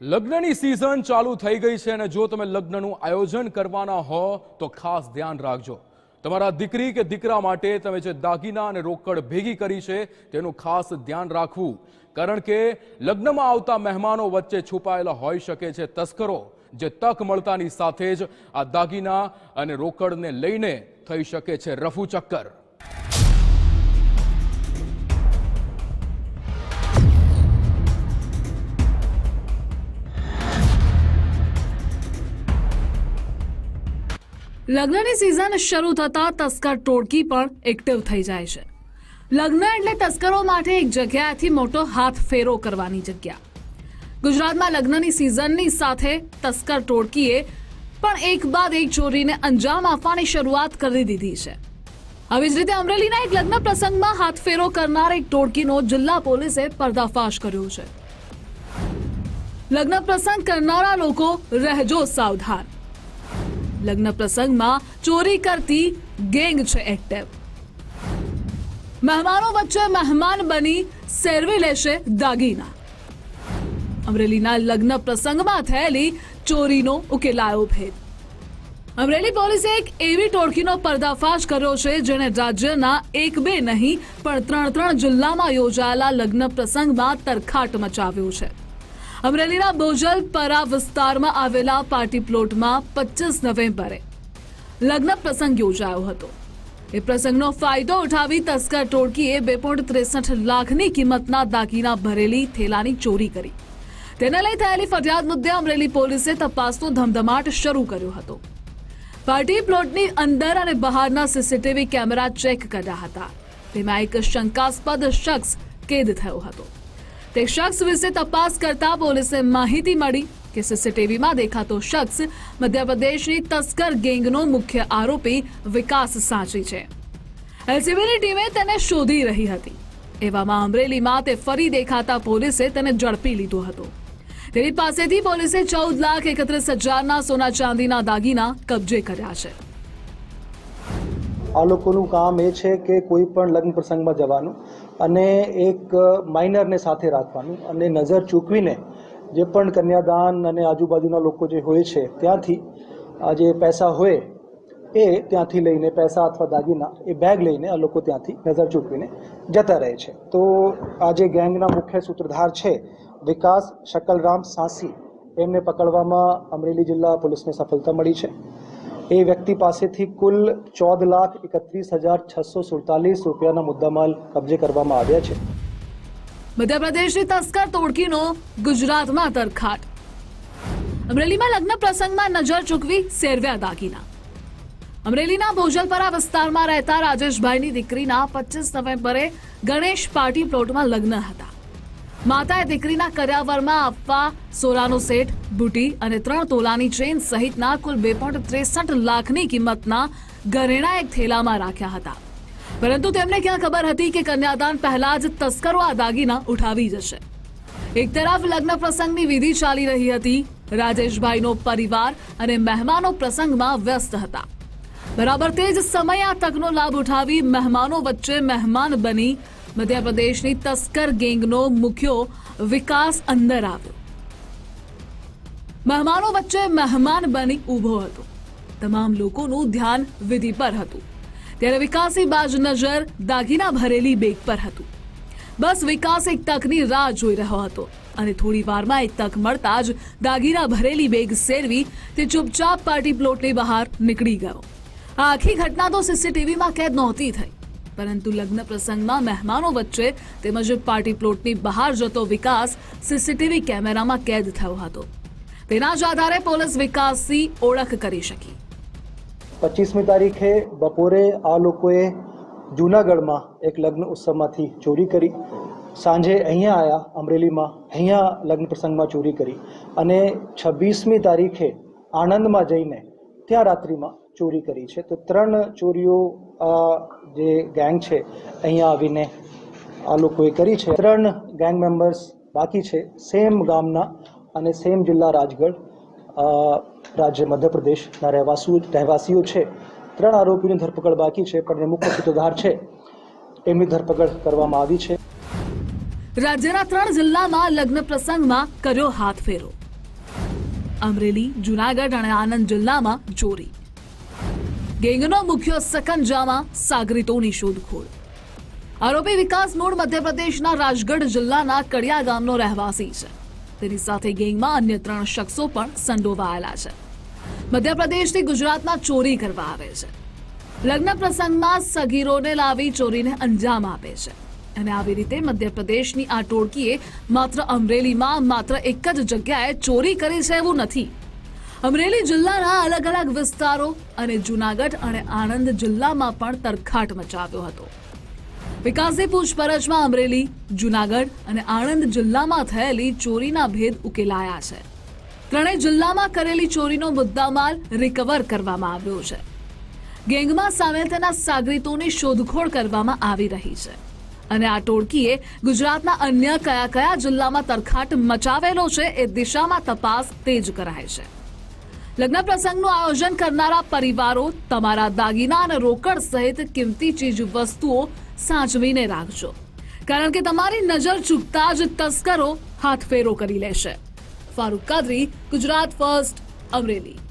લગ્નની સિઝન ચાલુ થઈ ગઈ છે અને જો તમે લગ્નનું આયોજન કરવાના હો, તો ખાસ ધ્યાન રાખજો. તમારા દીકરી કે દીકરા માટે તમે જે દાગીના અને રોકડ ભેગી કરી છે, તેનું ખાસ ધ્યાન રાખવું. કારણ કે લગ્નમાં આવતા મહેમાનો વચ્ચે છુપાયેલા હોઈ શકે છે તસ્કરો, જે તક મળતાની સાથે જ આ દાગીના અને રોકડને લઈને થઈ શકે છે રફુ ચક્કર લગ્નની સિઝન શરૂ થતા તસ્કર ટોળકી પણ એક્ટિવ થઈ જાય છે. લગ્ન એટલે તસ્કરો માટે એક જગ્યાએથી મોટો હાથ ફેરો કરવાની જગ્યા. ગુજરાતમાં લગ્નની સિઝનની સાથે તસ્કર ટોળકીએ પણ એક બાદ એક ચોરીને અંજામ આપવાની શરૂઆત કરી દીધી છે. આવી જ રીતે અમરેલીના એક લગ્ન પ્રસંગમાં હાથ ફેરો કરનાર એક ટોળકીનો જિલ્લા પોલીસે પર્દાફાશ કર્યો છે. લગ્ન પ્રસંગ કરનારા લોકો રહેજો સાવધાન. લગ્ન પ્રસંગમાં ચોરી કરતી ગેંગ છે એક્ટિવ મહેમાનો વચ્ચે મહેમાન બની સેરવી લેશે દાગીના. અમરેલીના લગ્ન પ્રસંગમાં થયેલી ચોરીનો ઉકેલાયો ભેદ. અમરેલી પોલીસે એક એવી ટોળકીનો પર્દાફાશ કર્યો છે જેણે રાજ્યના એક બે નહીં પણ ત્રણ ત્રણ જિલ્લામાં યોજાયેલા લગ્ન પ્રસંગમાં તરખાટ મચાવ્યું છે. અમરેલીના બોજલ પરા વિસ્તારમાં આવેલા પાર્ટી પ્લોટમાં પચીસ નવેમ્બરે લગ્ન પ્રસંગ યોજાયો હતો. એ પ્રસંગનો ફાયદો ઉઠાવી તસ્કર ટોળકીએ બે પોઈન્ટ ત્રેસઠ લાખની કિંમતના દાગીના ભરેલી થેલાની ચોરી કરી. તેને લઈ થયેલી ફરિયાદ મુદ્દે અમરેલી પોલીસે તપાસનો ધમધમાટ શરૂ કર્યો હતો. પાર્ટી પ્લોટની અંદર અને બહારના સીસીટીવી કેમેરા ચેક કર્યા હતા. તેમાં એક શંકાસ્પદ શખ્સ કેદ થયો હતો. તે શખ્સ વિશે તપાસ કરતા પોલીસે માહિતી મળી કે સીસીટીવીમાં દેખાતો શખ્સ મધ્યપ્રદેશની તસ્કર ગેંગનો મુખ્ય આરોપી વિકાસ સાંચી છે. એલસીબીની ટીમે તેને શોધી રહી હતી. એવામાં અમરેલીમાં તે ફરી દેખાતા પોલીસે તેને ઝડપી લીધો હતો. તેની પાસેથી પોલીસે ચૌદ લાખ એકત્રીસ હજારના સોના ચાંદીના દાગીના કબજે કર્યા છે. આ લોકોનું કામ એ છે કે કોઈ પણ લગ્ન પ્રસંગમાં જવાનું. અને એક માઇનરને સાથે રાખવાનું અને નજર ચૂકવીને જે પણ કન્યાદાન અને આજુબાજુના લોકો જે હોય છે, ત્યાંથી જે પૈસા હોય એ ત્યાંથી લઈને પૈસા અથવા દાગીના એ બેગ લઈને આ લોકો ત્યાંથી નજર ચૂકવીને જતા રહે છે. તો આ જે ગેંગના મુખ્ય સૂત્રધાર છે, વિકાસ શકલરામ સાંસી, એમને પકડવામાં અમરેલી જિલ્લા પોલીસને સફળતા મળી છે. એ વ્યક્તિ પાસેથી કુલ ચૌદ લાખ એકત્રીસ હજાર છસો સુડતાલીસ રૂપિયાના મુદ્દામાલ કબજે કરવામાં આવ્યા છે. મધ્યપ્રદેશની તસ્કર તોડકીનો ગુજરાતમાં તરખાટ. અમરેલીમાં લગ્ન પ્રસંગમાં નજર ચૂકવી સેરવ્યા દાગીના. અમરેલીના ભોજલપરા વિસ્તારમાં રહેતા રાજેશભાઈની દીકરીના પચીસ નવેમ્બરે ગણેશ પાર્ટી પ્લોટમાં લગ્ન હતા. માતાએ દીકરીના કર્યાવરમાં આપવા સોલાનો સેટ, બુટી અને ત્રણ તોલાની ચેન સહિતના કુલ બે પોઈન્ટ ત્રેસઠ લાખની કિંમતના ઘરેણા એક થેલામાં રાખ્યા હતા. પરંતુ તેમને ક્યાં ખબર હતી કે કન્યાદાન પહેલા જ તસ્કરો આ દાગીના ઉઠાવી જશે. એક તરફ લગ્ન પ્રસંગની વિધિ ચાલી રહી હતી, રાજેશભાઈનો પરિવાર અને મહેમાનો પ્રસંગમાં વ્યસ્ત હતા. બરાબર તે જ સમયે આ તકનો લાભ ઉઠાવી મહેમાનો વચ્ચે મહેમાન બની મધ્યપ્રદેશની તસ્કર ગેંગનો મુખ્યો વિકાસ અંદર આવ્યો. મહેમાનો વચ્ચે મહેમાન બની ઊભો હતો. તમામ લોકોનું ધ્યાન વિધિ પર હતું. ત્યારે વિકાસી બાજ નજર દાગીના ભરેલી બેગ પર હતું. બસ વિકાસ એક તકની રાહ જોઈ રહ્યો હતો અને થોડી વારમાં એક તક મળતા જ દાગીના ભરેલી બેગ સેરવી તે ચૂપચાપ પાર્ટી પ્લોટની બહાર નીકળી ગયો. આ આખી ઘટના તો સીસીટીવીમાં કેદ નહોતી થઈ. પરંતુ લગ્ન પ્રસંગમાં મહેમાનો વચ્ચે તેમજ પાર્ટી પ્લોટની બહાર જતો વિકાસ સીસીટીવી કેમેરામાં કેદ થયો હતો. તેના જ આધારે પોલીસ વિકાસની ઓળખ કરી શકી. પચીસમી તારીખે બપોરે આ લોકોએ જૂનાગઢમાં એક લગ્ન ઉત્સવમાંથી ચોરી કરી. સાંજે અહીંયા આવ્યા અમરેલીમાં અહીંયા લગ્ન પ્રસંગમાં ચોરી કરી અને છવ્વીસમી તારીખે આણંદમાં જઈને ત્યાં રાત્રિમાં ચોરી કરી છે. તો ત્રણ ચોરીઓ જે ગેંગ છે, અહીંયા આવીને આ લોકોએ કરી છે. ત્રણ ગેંગ મેમ્બર્સ બાકી છે સેમ ગામના અને સેમ જિલ્લા રાજગઢ રાજ્ય મધ્યપ્રદેશના રહેવાસીઓ રહેવાસીઓ છે. ત્રણ આરોપીની ધરપકડ બાકી છે, પણ મુખ્ય સૂત્રધાર છે. એમની ધરપકડ કરવામાં આવી છે. રાજ્યના ત્રણ જિલ્લામાં લગ્ન પ્રસંગમાં કર્યો હાથ ફેરો અમરેલી, જુનાગઢ અને આનંદ જિલ્લામાં ચોરી. ગેંગનો મુખ્ય સકંજામાં સાગરીતોની શોધખોળ. આરોપી વિકાસ મૂળ મધ્યપ્રદેશના રાજગઢ જિલ્લાના કડિયા ગામનો રહેવાસી છે. તેની સાથે ગેંગમાં અન્ય ત્રણ શખ્સો પણ સંડોવાયેલા છે. મધ્યપ્રદેશથી ગુજરાતમાં ચોરી કરવા આવે છે. લગ્ન પ્રસંગમાં સગીરોને લાવી ચોરીને અંજામ આપે છે. અને આવી રીતે મધ્યપ્રદેશની આ ટોળકીએ માત્ર અમરેલીમાં માત્ર એક જ જગ્યાએ ચોરી કરી છે એવું નથી. અમરેલી જિલ્લાના અલગ અલગ વિસ્તારો અને જુનાગઢ અને આણંદ જિલ્લામાં પણ તરખાટ મચાવ્યો હતો. વિકાસની પૂછપરછમાં અમરેલી, જુનાગઢ અને આણંદ જિલ્લામાં થયેલી ચોરીના ભેદ ઉકેલાયા છે. ત્રણેય જિલ્લામાં કરેલી ચોરીનો મુદ્દામાલ રિકવર કરવામાં આવ્યો છે. ગેંગમાં સામેલ તેના સાગરીતોની શોધખોળ કરવામાં આવી રહી છે. અને આ ટોળકીએ ગુજરાતના અન્ય કયા કયા જિલ્લામાં તરખાટ મચાવેલો છે એ દિશામાં તપાસ તેજ કરાય છે. લગ્ન પ્રસંગનું આયોજન કરનારા પરિવારો તમારા દાગીના અને રોકડ સહિત કિંમતી ચીજ વસ્તુઓ સાચવીને રાખજો. કારણ કે તમારી નજર ચૂકતા જ તસ્કરો હાથફેરો કરી લેશે. ફારૂક કાદરી, ગુજરાત ફર્સ્ટ, અમરેલી.